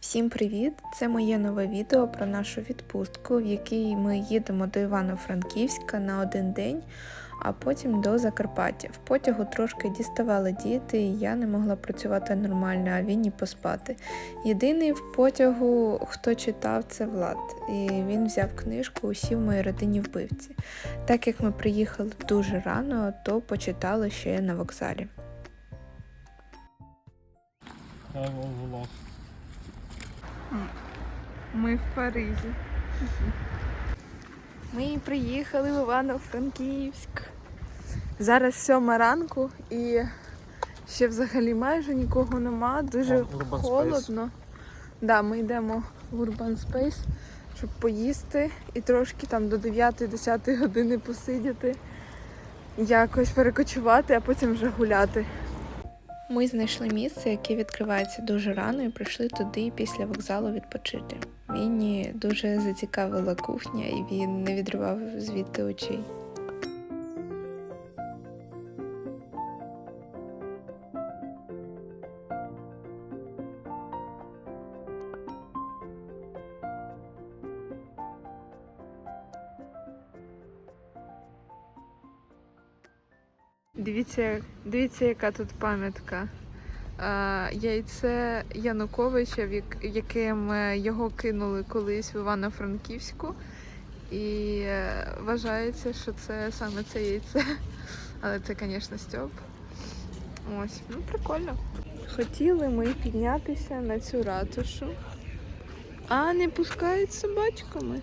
Всім привіт! Це моє нове відео про нашу відпустку, в якій ми їдемо до Івано-Франківська на один день, а потім до Закарпаття. В потягу трошки діставали діти, і я не могла працювати нормально, а він і поспати. Єдиний в потягу, хто читав, це Влад. І він взяв книжку Усі в моїй родині вбивці. Так як ми приїхали дуже рано, то почитали ще на вокзалі. Ми в Парижі. Ми приїхали в Івано-Франківськ. Зараз сьома ранку і ще взагалі майже нікого нема, дуже О, Urban холодно. Да, ми йдемо в Urban Space, щоб поїсти і трошки там до 9-10 години посидіти, якось перекочувати, а потім вже гуляти. Ми знайшли місце, яке відкривається дуже рано, і прийшли туди після вокзалу відпочити. Вінні дуже зацікавила кухня, і він не відривав звідти очей. Дивіться, дивіться, яка тут пам'ятка. Яйце Януковича, яким е, його кинули колись в Івано-Франківську. І е, вважається, що це саме це яйце. Але це, звісно, Стьоп. Ось, ну прикольно. Хотіли ми піднятися на цю ратушу, а не пускають з собачками.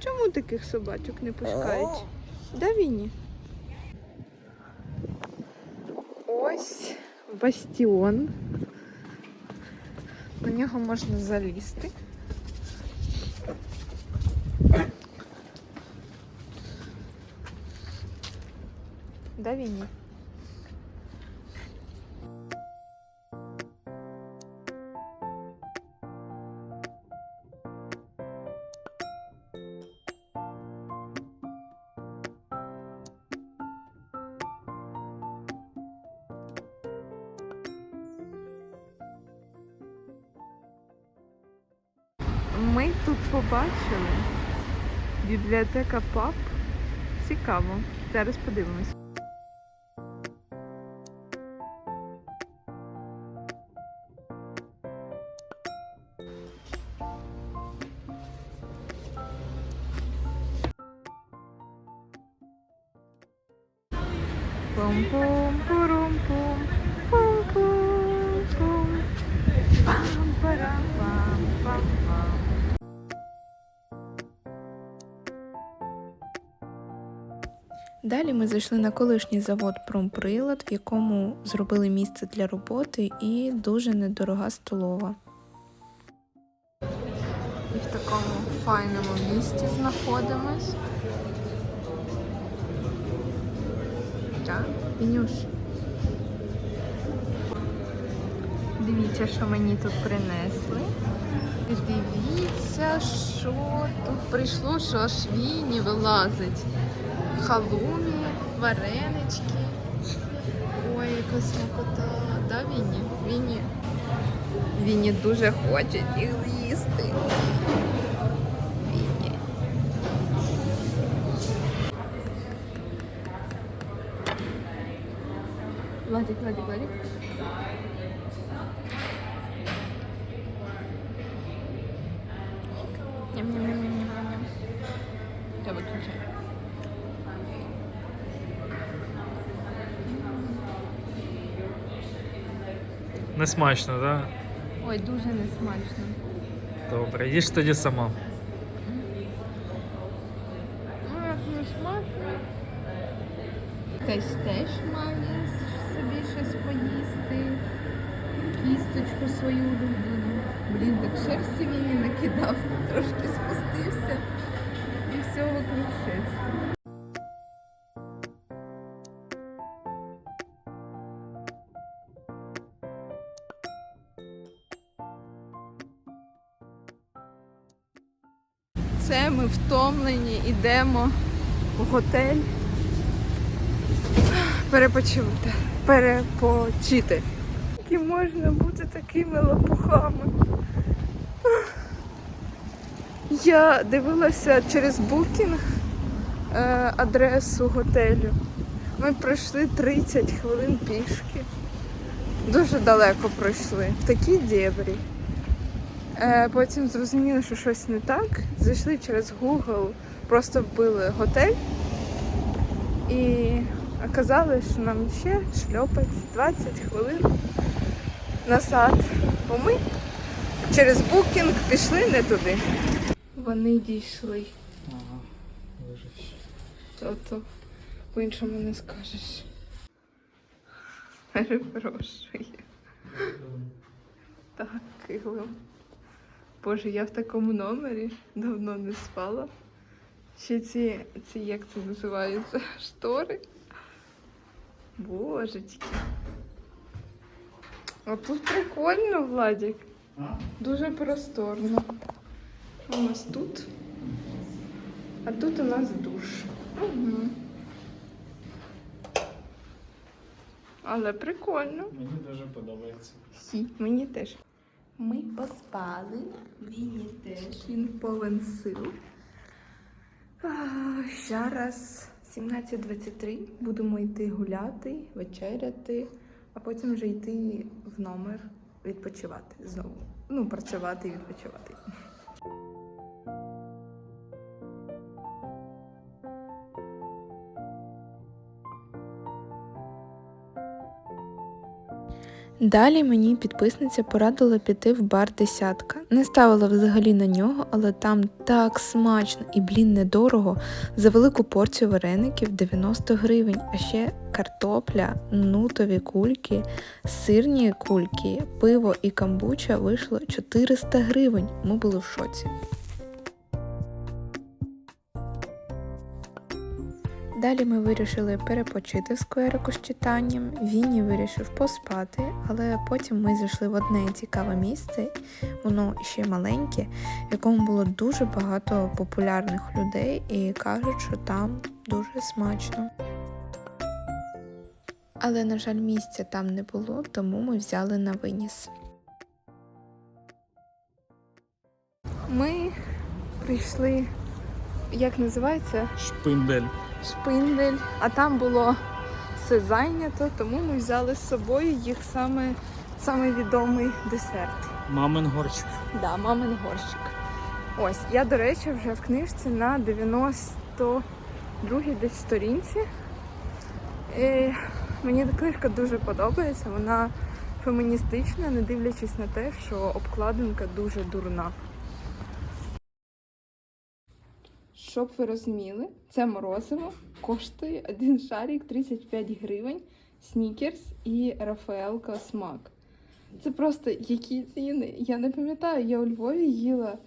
Чому таких собачок не пускають? Де Вінні? бастіон. На нього можна залізти. Да, Вінні? Ми тут побачили бібліотека ПАП. Цікаво. Зараз подивимось. Пум-пум-пурум-пум, Далі ми зайшли на колишній завод Промприлад, в якому зробили місце для роботи і дуже недорога столова. І в такому файному місці знаходимось. Так, Вінюш. Дивіться, що мені тут принесли. Дивіться, що тут прийшло, що аж віні вилазить. Халумі, варенички. Ой, яка смакота. Да, Вінні? Вінні. Вінні дуже хоче їх з'їсти. Вінні. Владик, Владик, Владик. Ням-ням-ням-ням-ням. Я виключаю. Не смачно, так? Ой, дуже несмачно. Добре, їж тоді сама. Ну, як не смачно. Хтось теж має собі щось поїсти. Кісточку свою улюблену. Блін, так шерсті він не накидав, трошки спустився. І все вокруг шерсті. Втомлені, йдемо в готель перепочити. Перепочити. Які можна бути такими лопухами. я дивилася через букінг е, адресу готелю. Ми пройшли 30 хвилин пішки. Дуже далеко пройшли, в такі дєбрі. Е, потім зрозуміли, що щось не так. Зайшли через Google, просто вбили готель. І оказалось, що нам ще шльопать 20 хвилин назад. Бо ми через букінг пішли не туди. Вони дійшли. Ага. Тобто по-іншому не скажеш. Перепрошую. Так, килим. Боже, я в такому номері давно не спала. Ще ці, ці як це називається, штори. Божечки. А тут прикольно, Владик. Дуже просторно. А ось тут. А тут у нас душ. Угу. Але прикольно. Мені дуже подобається. Хі, мені теж. Ми поспали, Вінні теж, він повен сил. Зараз 17.23. Будемо йти гуляти, вечеряти, а потім вже йти в номер відпочивати знову. Ну, працювати і відпочивати. Далі мені підписниця порадила піти в бар десятка. Не ставила взагалі на нього, але там так смачно і блін недорого. За велику порцію вареників 90 гривень, а ще картопля, нутові кульки, сирні кульки, пиво і камбуча вийшло 400 гривень. Ми були в шоці. Далі ми вирішили перепочити в скверику з читанням. Вінні вирішив поспати, але потім ми зайшли в одне цікаве місце, воно ще маленьке, в якому було дуже багато популярних людей і кажуть, що там дуже смачно. Але, на жаль, місця там не було, тому ми взяли на виніс. Ми прийшли, як називається? Шпиндель. Шпиндель, а там було все зайнято, тому ми взяли з собою їх саме, саме відомий десерт. Мамин горщик. Да, мамин горщик. Ось, я, до речі, вже в книжці на 92-й десь сторінці. І мені книжка дуже подобається, вона феміністична, не дивлячись на те, що обкладинка дуже дурна. Щоб ви розуміли, це морозиво коштує один шарик 35 гривень, снікерс і Рафаелка смак. Це просто які ціни. Я не пам'ятаю, я у Львові їла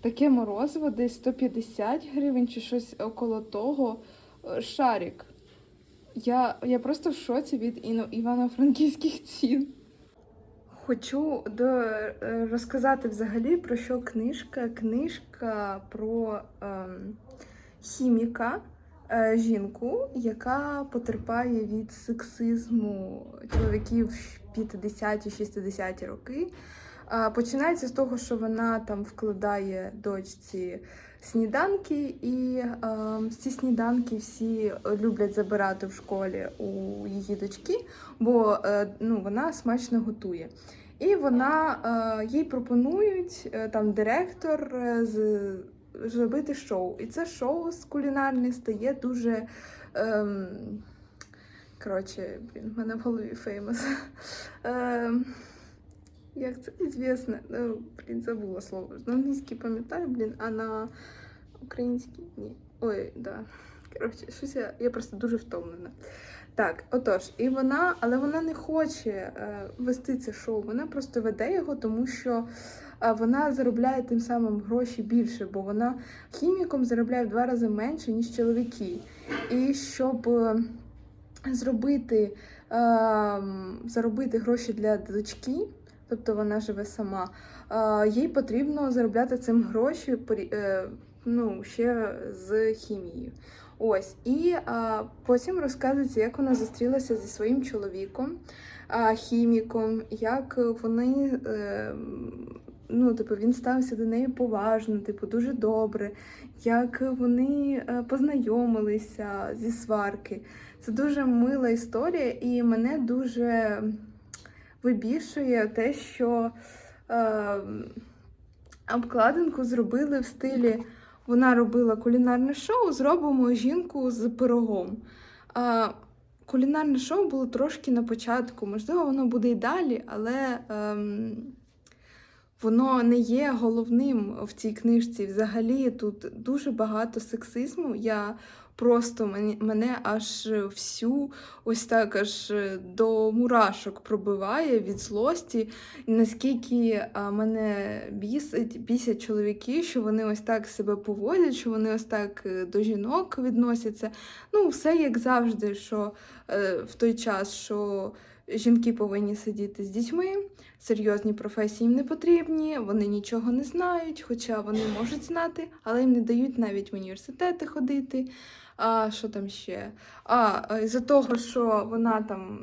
таке морозиво десь 150 гривень чи щось около того. е, Шарик. Я, я просто в шоці від івано-франківських цін. Хочу е, розказати взагалі про що книжка. Книжка про ем, хіміка, е, жінку, яка потерпає від сексизму чоловіків 50-60 роки. Починається з того, що вона там вкладає дочці сніданки, і е, ці сніданки всі люблять забирати в школі у її дочки, бо е, ну, вона смачно готує. І вона е, їй пропонують е, там директор е, з, зробити шоу. І це шоу з кулінарне стає дуже. Ем, коротше, в мене в голові феймос. як це ізвісно? Ну, блін, забула слово. На англійській пам'ятаю, блін, а на українській ні. Ой, да. Коротше, щось я, я просто дуже втомлена. Так, отож, і вона, але вона не хоче е, вести це шоу. Вона просто веде його, тому що е, вона заробляє тим самим гроші більше, бо вона хіміком заробляє в два рази менше, ніж чоловіки. І щоб е, зробити, е, заробити гроші для дочки, тобто вона живе сама, їй потрібно заробляти цим гроші е, ну, ще з хімією. Ось, і а, потім розказується, як вона зустрілася зі своїм чоловіком, а, хіміком, як вони е, ну, типу, він ставився до неї поважно, типу, дуже добре, як вони е, познайомилися зі сварки. Це дуже мила історія, і мене дуже вибішує те, що е, обкладинку зробили в стилі. Вона робила кулінарне шоу, зробимо жінку з пирогом. А, кулінарне шоу було трошки на початку, можливо, воно буде і далі, але ем, воно не є головним в цій книжці. Взагалі тут дуже багато сексизму. Я просто мене, аж всю ось так аж до мурашок пробиває від злості. Наскільки мене бісить, бісять чоловіки, що вони ось так себе поводять, що вони ось так е, до жінок відносяться. Ну, все як завжди, що е, в той час, що жінки повинні сидіти з дітьми, серйозні професії їм не потрібні, вони нічого не знають, хоча вони можуть знати, але їм не дають навіть в університети ходити. А що там ще? А, е, з-за того, що вона там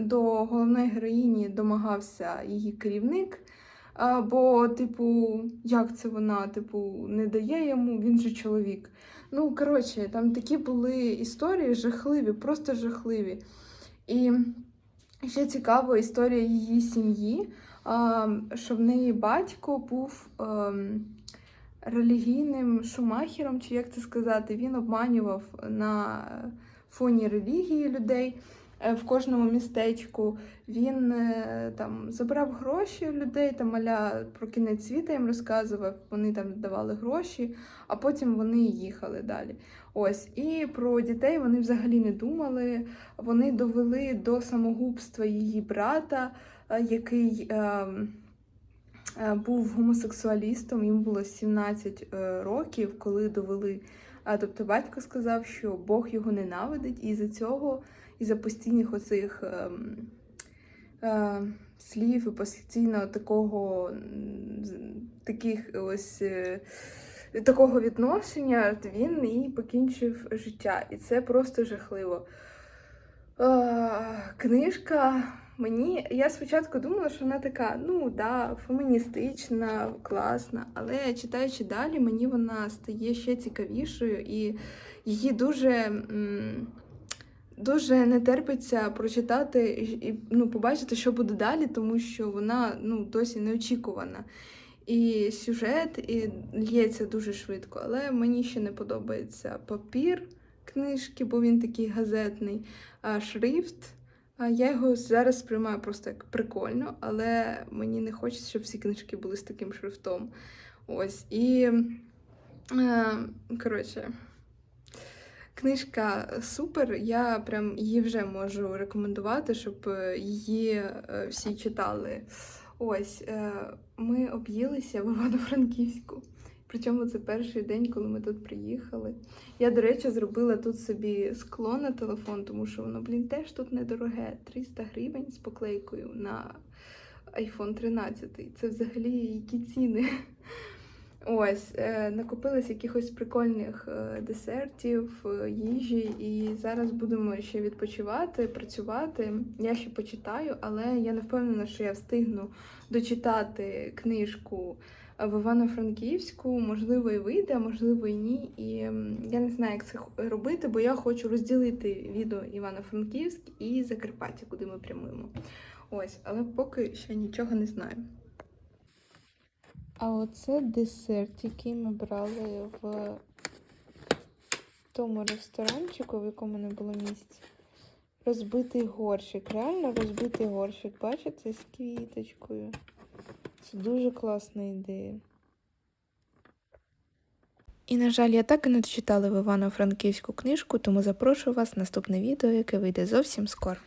до головної героїні домагався її керівник. Бо, типу, як це вона, типу, не дає йому, він же чоловік. Ну, коротше, там такі були історії жахливі, просто жахливі. І ще цікава історія її сім'ї, що в неї батько був ем, релігійним шумахером, чи як це сказати, він обманював на фоні релігії людей е, в кожному містечку. Він е, там забрав гроші людей, там маля про кінець світа їм розказував, вони там давали гроші, а потім вони їхали далі. Ось, і про дітей вони взагалі не думали. Вони довели до самогубства її брата, е, який е, е, був гомосексуалістом, йому було 17 е, років, коли довели. Тобто батько сказав, що Бог його ненавидить, і за цього, і за постійних оцих ем, е, слів, і постійно такого таких ось. Е, Такого відношення він і покінчив життя. І це просто жахливо. Е, книжка мені. Я спочатку думала, що вона така, ну да, феміністична, класна, але читаючи далі, мені вона стає ще цікавішою і її дуже. Дуже не терпиться прочитати і ну, побачити, що буде далі, тому що вона ну, досі неочікувана. І сюжет і лється дуже швидко, але мені ще не подобається папір книжки, бо він такий газетний, а шрифт. Я його зараз сприймаю просто як прикольно, але мені не хочеться, щоб всі книжки були з таким шрифтом. Ось. І е, коротше. Книжка супер, я прям її вже можу рекомендувати, щоб е, її е, всі читали. Ось, ми об'їлися в Івано-Франківську. Причому це перший день, коли ми тут приїхали. Я, до речі, зробила тут собі скло на телефон, тому що воно, блін, теж тут недороге. 300 гривень з поклейкою на iPhone 13. Це взагалі які ціни. Ось, е, накопилось якихось прикольних е, десертів, е, їжі, і зараз будемо ще відпочивати, працювати. Я ще почитаю, але я не впевнена, що я встигну дочитати книжку в Івано-Франківську. Можливо, і вийде, а можливо, і ні. І я не знаю, як це робити, бо я хочу розділити відео Івано-Франківськ і Закарпаття, куди ми прямуємо. Ось, але поки ще нічого не знаю. А оце десерт, який ми брали в тому ресторанчику, в якому не було місця. Розбитий горщик. Реально розбитий горщик. Бачите, з квіточкою. Це дуже класна ідея. І, на жаль, я так і не дочитала в Івано-Франківську книжку, тому запрошую вас в наступне відео, яке вийде зовсім скоро.